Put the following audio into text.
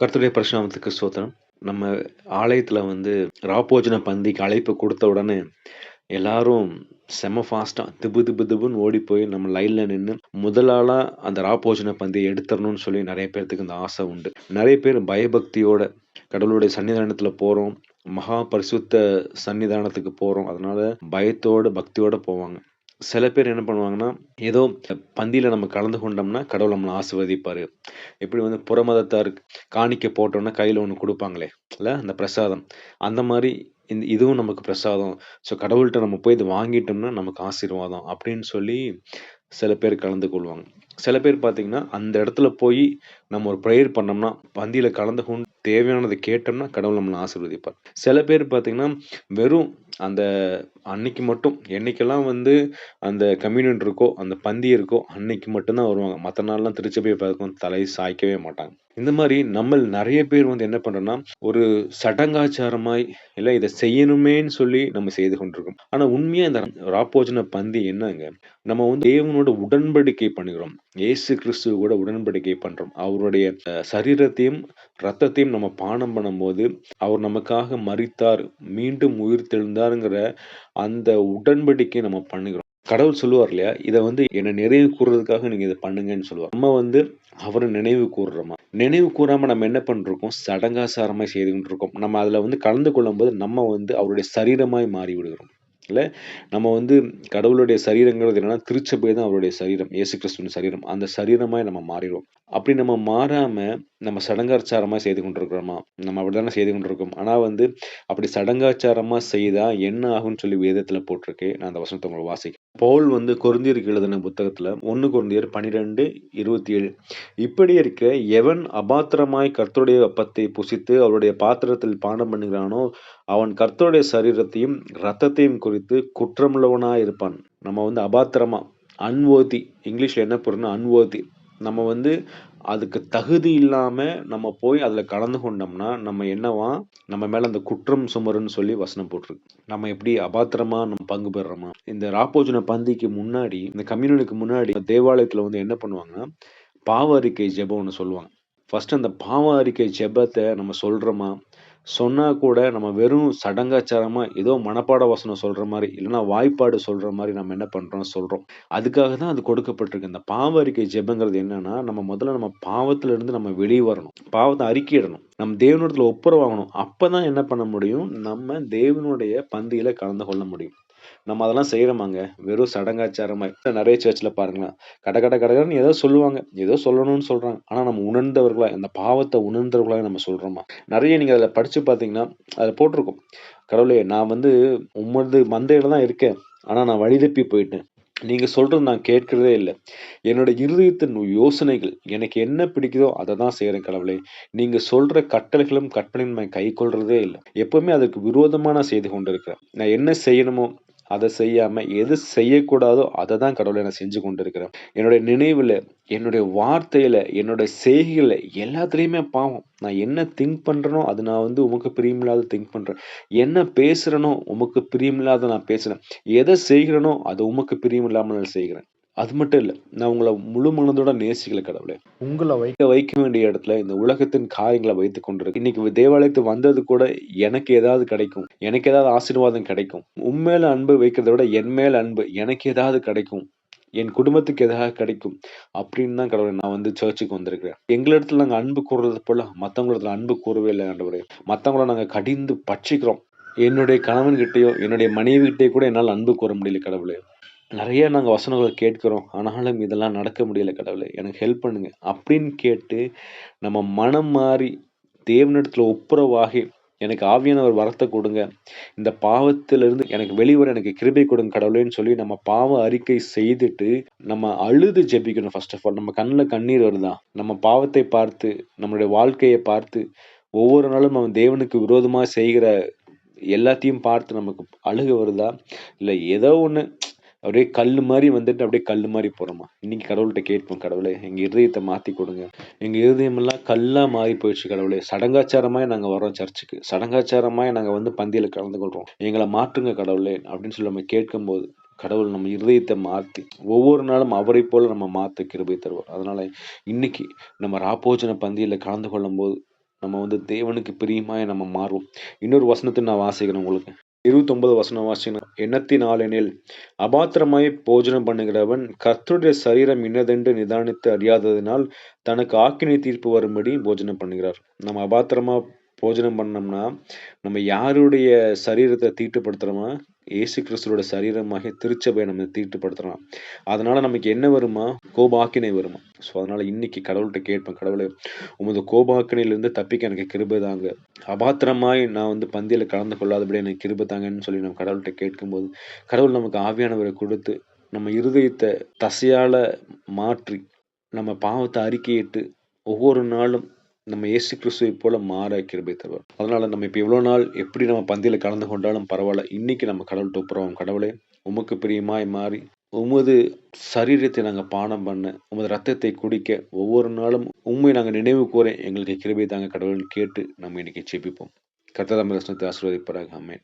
கர்த்தருடைய பரிசுநாமத்துக்கு சோத்திரம் நம்ம ஆலயத்தில் வந்து ராப்போஜன பந்திக்கு அழைப்பு கொடுத்த உடனே, எல்லாரும் செம்ம ஃபாஸ்ட்டாக திபு திபு திபுன்னு ஓடி போய் நம்ம லைனில் நின்று முதலாளாக அந்த ராப்போஜன பந்தியை எடுத்துடணும்னு சொல்லி நிறைய பேர்த்துக்கு இந்த ஆசை உண்டு. நிறைய பேர் பயபக்தியோட கடவுளுடைய சன்னிதானத்தில் போகிறோம் மகா பரிசுத்த சன்னிதானத்துக்கு போகிறோம் அதனால பயத்தோட, பக்தியோடு போவாங்க. சில பேர் என்ன பண்ணுவாங்கன்னா, ஏதோ பந்தியில் நம்ம கலந்து கொண்டோம்னா, கடவுள் நம்மளை ஆசிர்வதிப்பார் எப்படி வந்து புறமதத்தார் காணிக்கை போட்டோம்னா கையில் ஒன்று கொடுப்பாங்களே இல்லை அந்த பிரசாதம். அந்த மாதிரி இந்த இதுவும் நமக்கு பிரசாதம். ஸோ கடவுள்கிட்ட நம்ம போய் இது வாங்கிட்டோம்னா நமக்கு ஆசீர்வாதம் அப்படின்னு சொல்லி சில பேர் கலந்து கொள்வாங்க. சில பேர் பார்த்தீங்கன்னா, அந்த இடத்துல போய் நம்ம ஒரு ப்ரேயர் பண்ணோம்னா, பந்தியில் கலந்து கொண்டு தேவையானதை கேட்டோம்னா, கடவுள் நம்மளை ஆசீர்வதிப்பார். சில பேர் பார்த்தீங்கன்னா, வெறும் அந்த அன்னைக்கு மட்டும் என்னைக்கெல்லாம் வந்து அந்த கம்யூனியன் இருக்கோ, அந்த பந்தி இருக்கோ, அன்னைக்கு மட்டும்தான் வருவாங்க. மற்ற நாள்லாம் திருச்சி போய் பார்க்கும் தலை சாய்க்கவே மாட்டாங்க. இந்த மாதிரி நம்ம நிறைய பேர் வந்து என்ன பண்ணுறோம்னா ஒரு சடங்காச்சாரமாய் இல்லை இதை செய்யணுமேன்னு சொல்லி நம்ம செய்து கொண்டிருக்கோம். ஆனால் உண்மையாக இந்த ராப்போஜன பந்தி என்னங்க? நம்ம வந்து தேவனோட உடன்படிக்கை பண்ணுகிறோம். இயேசு கிறிஸ்துவ கூட உடன்படிக்கை பண்றோம். அவருடைய சரீரத்தையும், ரத்தத்தையும் நம்ம பானம் பண்ணும்போது, அவர் நமக்காக மறித்தார் மீண்டும் உயிர் தெழுந்தாருங்கிற அந்த உடன்படிக்கை நம்ம பண்ணுகிறோம். கடவுள் சொல்லுவார் இல்லையா? இதை வந்து என்னை நிறைவு கூறுறதுக்காக நீங்க இதை பண்ணுங்கன்னு சொல்லுவார். நம்ம வந்து அவரை நினைவு கூறுறோமா நினைவு கூறாம நம்ம என்ன பண்ணிருக்கோம்? சடங்காசாரமாய் செய்து கொண்டிருக்கோம். நம்ம அதுல வந்து கலந்து கொள்ளும் போது நம்ம வந்து அவருடைய சரீரமாய் மாறி விடுகிறோம். இல்லை நம்ம வந்து கடவுளுடைய சரீரங்கிறது என்னன்னா, திருச்சபை தான் அவருடைய சரீரம். இயேசு கிறிஸ்துவின் சரீரம். அந்த சரீரமாக நம்ம மாறிடுவோம் அப்படி நம்ம மாறாமல் நம்ம சடங்காச்சாரமாக செய்து கொண்டிருக்கிறோமா? நம்ம அப்படி தானே செய்து கொண்டிருக்கோம். ஆனால் வந்து, அப்படி சடங்காச்சாரமாக செய்தால் என்ன ஆகும்னு சொல்லி வேதத்தில் போட்டிருக்கு. நான் அந்த வசனத்தை உங்களுக்கு வாசிக்கிறேன். பவுல் வந்து கொருந்தியருக்கு எழுதின புத்தகத்துல 1 கொரிந்தியர் 12:27 இப்படி இருக்க, எவன் அபாத்திரமாய் கர்த்தருடைய அப்பத்தை புசித்து அவருடைய பாத்திரத்தில் பானம் பண்ணுகிறானோ, அவன் கர்த்தருடைய சரீரத்தையும், ரத்தத்தையும் குறித்து குற்றமுள்ளவனாயிருப்பான். நம்ம வந்து அபாத்திரமா, அன்வோதி இங்கிலீஷில் என்ன பொருள்னா அன்வோதி நம்ம வந்து அதுக்கு தகுதி இல்லாமல் நம்ம போய் அதில் கலந்து கொண்டோம்னா, நம்ம என்னவா நம்ம மேலே அந்த குற்றம் சுமருன்னு சொல்லி வசனம் போட்டிருக்கு. நம்ம எப்படி அபாத்திரமா நம்ம பங்கு பெறுறோமா? இந்த ராப்போஜன பந்திக்கு முன்னாடி, இந்த கம்யூனிக்கு முன்னாடி தேவாலயத்தில் வந்து என்ன பண்ணுவாங்கன்னா, பாவ அறிக்கை ஜெபம் ஒன்று சொல்லுவாங்க. ஃபர்ஸ்ட் அந்த பாவ அறிக்கை ஜெபத்தை நம்ம சொல்கிறோமா சொன்னால் கூட நம்ம வெறும் சடங்காச்சாரமாக ஏதோ மனப்பாட வசனம் சொல்கிற மாதிரி இல்லைன்னா வாய்ப்பாடு சொல்கிற மாதிரி நம்ம என்ன பண்ணுறோம் சொல்கிறோம் அதுக்காக தான் அது கொடுக்கப்பட்டிருக்கு. இந்த பாவ அறிக்கை ஜெபங்கிறது என்னென்னா நம்ம முதல்ல நம்ம பாவத்திலிருந்து நம்ம வெளியே வரணும். பாவத்தை அறிக்கையிடணும். நம்ம தேவனிடத்துல ஒப்புரவாகணும். அப்பதான் என்ன பண்ண முடியும்? நம்ம தேவனுடைய பந்தியில் கலந்து கொள்ள முடியும். நம்ம அதெல்லாம் செய்கிறோமாங்க. வெறும் சடங்காச்சாரமாய். நெறைய சர்ச்ல பாருங்களேன். கட கட கடன்னு ஏதோ சொல்லுவாங்க. ஏதோ சொல்லணும்னு சொல்றாங்க. ஆனா நம்ம உணர்ந்தவர்களா, அந்த பாவத்த உணர்ந்தவர்களா நம்ம சொல்றோமா? நெறைய நீங்க அதில் படிச்சு பார்த்தீங்கன்னா, அதில் போட்டிருக்கும். கடவுளே நான் வந்து உமது மந்தையில தான் இருக்கேன். ஆனா நான் வழி தப்பி போயிட்டேன். நீங்க சொல்றது நான் கேட்கிறதே இல்லை என்னோட இருதயத்தின் யோசனைகள், எனக்கு என்ன பிடிக்குதோ அதை தான் செய்கிறேன் கடவுளே. நீங்க சொல்ற கட்டளைகளும், கற்பனையும் நான் கை கொள்றதே இல்ல. எப்பவுமே அதுக்கு விரோதமா நான் செய்து கொண்டிருக்கிறேன். நான் என்ன செய்யணுமோ, அதை செய்யாம, எது செய்யக்கூடாதோ அதை தான் கடவுளை நான் செஞ்சு கொண்டிருக்கிறேன். என்னுடைய நினைவில் என்னுடைய வார்த்தையில, என்னுடைய செய்கையில எல்லாத்துலேயுமே பாவம். நான் என்ன திங்க் பண்றேனோ, அது நான் வந்து உமக்கு பிரியமில்லாத திங்க் பண்றேன். என்ன பேசுறேனோ, உமக்கு பிரியமில்லாத நான் பேசுறேன். எதை செய்கிறேனோ, அது உமக்கு பிரியமில்லாமல் நான் செய்கிறேன். அது மட்டும் இல்ல. நான் உங்கள முழு மனதோட நேசிக்கல கடவுளே. உங்கள வைக்க வைக்க வேண்டிய இடத்துல இந்த உலகத்தின் காரியங்கள வைத்துக் கொண்டிருக்கேன். இன்னைக்கு தேவாலயத்துக்கு வந்தது கூட எனக்கு ஏதாவது கிடைக்கும். எனக்கு ஏதாவது ஆசீர்வாதம் கிடைக்கும். உன் மேல அன்பு வைக்கிறத விட என் மேல அன்பு எனக்கு ஏதாவது கிடைக்கும். என் குடும்பத்துக்கு ஏதாவது கிடைக்கும். அப்படின்னு தான் கடவுளே நான் வந்து சர்ச்சுக்கு வந்திருக்கிறேன். எங்களிடத்துல நாங்க அன்பு கூர்றது போல மத்தவங்களிடத்துல அன்பு கூரவே இல்ல ஆண்டவரே. மத்தவங்கள நாங்க கடிந்து பட்சிக்கிறோம். என்னுடைய கணவன்கிட்டயோ, என்னுடைய மனைவிகிட்டயோ கூட என்னால அன்பு கூர முடியல கடவுளே. நிறைய நாங்கள் வசனங்களை கேட்கிறோம். ஆனாலும் இதெல்லாம் நடக்க முடியல கடவுளே. எனக்கு ஹெல்ப் பண்ணுங்க. அப்படின்னு கேட்டு, நம்ம மனம் மாறி தேவனிடத்தில் ஒப்புரவாகி, எனக்கு ஆவியானவர் வரத்தை கொடுங்க. இந்த பாவத்திலிருந்து எனக்கு வெளிவர எனக்கு கிருபை கொடுங்க கடவுளேன்னு சொல்லி நம்ம பாவ அறிக்கை செய்துட்டு, நம்ம அழுது ஜெபிக்கணும் ஃபர்ஸ்ட் ஆஃப் ஆல். நம்ம கண்ணில் கண்ணீர் வருதா? நம்ம பாவத்தை பார்த்து, நம்மளுடைய வாழ்க்கையை பார்த்து, ஒவ்வொரு நாளும் நம்ம தேவனுக்கு விரோதமாக செய்கிற எல்லாத்தையும் பார்த்து நமக்கு அழுக வருதா? இல்லை ஏதோ ஒன்று அப்படியே கல் மாதிரி வந்துட்டு அப்படியே கல் மாதிரி போகிறோமா இன்னைக்கு கடவுள்கிட்ட கேட்போம் கடவுளே, எங்கள் இருதயத்தை மாற்றி கொடுங்க. எங்கள் இருதயமெல்லாம் கல்லாக மாறி போயிடுச்சு கடவுளே. சடங்காச்சாரமாக நாங்கள் வரோம் சர்ச்சுக்கு. சடங்காச்சாரமாக நாங்கள் வந்து பந்தியில் கலந்து கொள்கிறோம் எங்களை மாற்றுங்க கடவுளே அப்படின்னு சொல்லி நம்ம கேட்கும்போது, கடவுள் நம்ம இருதயத்தை மாற்றி ஒவ்வொரு நாளும் அவரைப் போல் நம்ம மாற்ற கிருபை தருவார். அதனால் இன்னைக்கு நம்ம ராப்போஜன பந்தியில் கலந்து கொள்ளும்போது, நம்ம வந்து தேவனுக்கு பிரியமாய் நம்ம மாறுவோம் இன்னொரு வசனத்தை நான் வாசிக்கிறேன் உங்களுக்கு இருபத்தொன்பது வசனம் வாசிக்கணும் எண்ணத்தினாலெனில் அபாத்திரமாய் போஜனம் பண்ணுகிறவன் கர்த்தருடைய சரீரம் இன்னதென்று நிதானித்து அறியாததினால் தனக்கு ஆக்கினை தீர்ப்பு வரும்படி போஜனம் பண்ணுகிறார். நம்ம அபாத்திரமா போஜனம் பண்ணோம்னா நம்ம யாருடைய சரீரத்தை தீட்டுப்படுத்துறோமா இயேசு கிறிஸ்துவோட சரீரமாக திருச்சபையை நம்ம தீட்டுப்படுத்தலாம். அதனால் நமக்கு என்ன வருமா? கோபாக்கினை வருமா. ஸோ அதனால் இன்னைக்கு கடவுள்கிட்ட கேட்பேன் கடவுளை உமது கோபாக்கினையிலிருந்து தப்பிக்க எனக்கு கிருபை தாங்க. அபாத்திரமாய் நான் வந்து பந்தியில் கலந்து கொள்ளாதபடி எனக்கு கிருபை தாங்கன்னு சொல்லி நம்ம கடவுள்கிட்ட கேட்கும்போது கடவுள் நமக்கு ஆவியானவரை கொடுத்து நம்ம இருதயத்தை தசையால் மாற்றி நம்ம பாவத்தை அறிக்கையிட்டு ஒவ்வொரு நாளும் நம்ம இயேசு கிறிஸ்துவை போல மாற கிருபை தருவார். அதனால நம்ம இப்போ இவ்வளோ நாள் எப்படி நம்ம பந்தியில் கலந்து கொண்டாலும் பரவாயில்ல. இன்னைக்கு நம்ம கடவுள் ஒப்புறோம் கடவுளே உமக்கு பிரியமாய் மாறி உமது சரீரத்தை நாங்கள் பானம் பண்ண உமது ரத்தத்தை குடிக்க ஒவ்வொரு நாளும் உண்மை நாங்கள் நினைவு கூற எங்களுக்கு கிருபை தாங்க கடவுள்னு கேட்டு நம்ம இன்னைக்கு செபிப்போம் கர்த்ததாம ரசனத்தை ஆசீர்வதிப்பாராக. அமேன்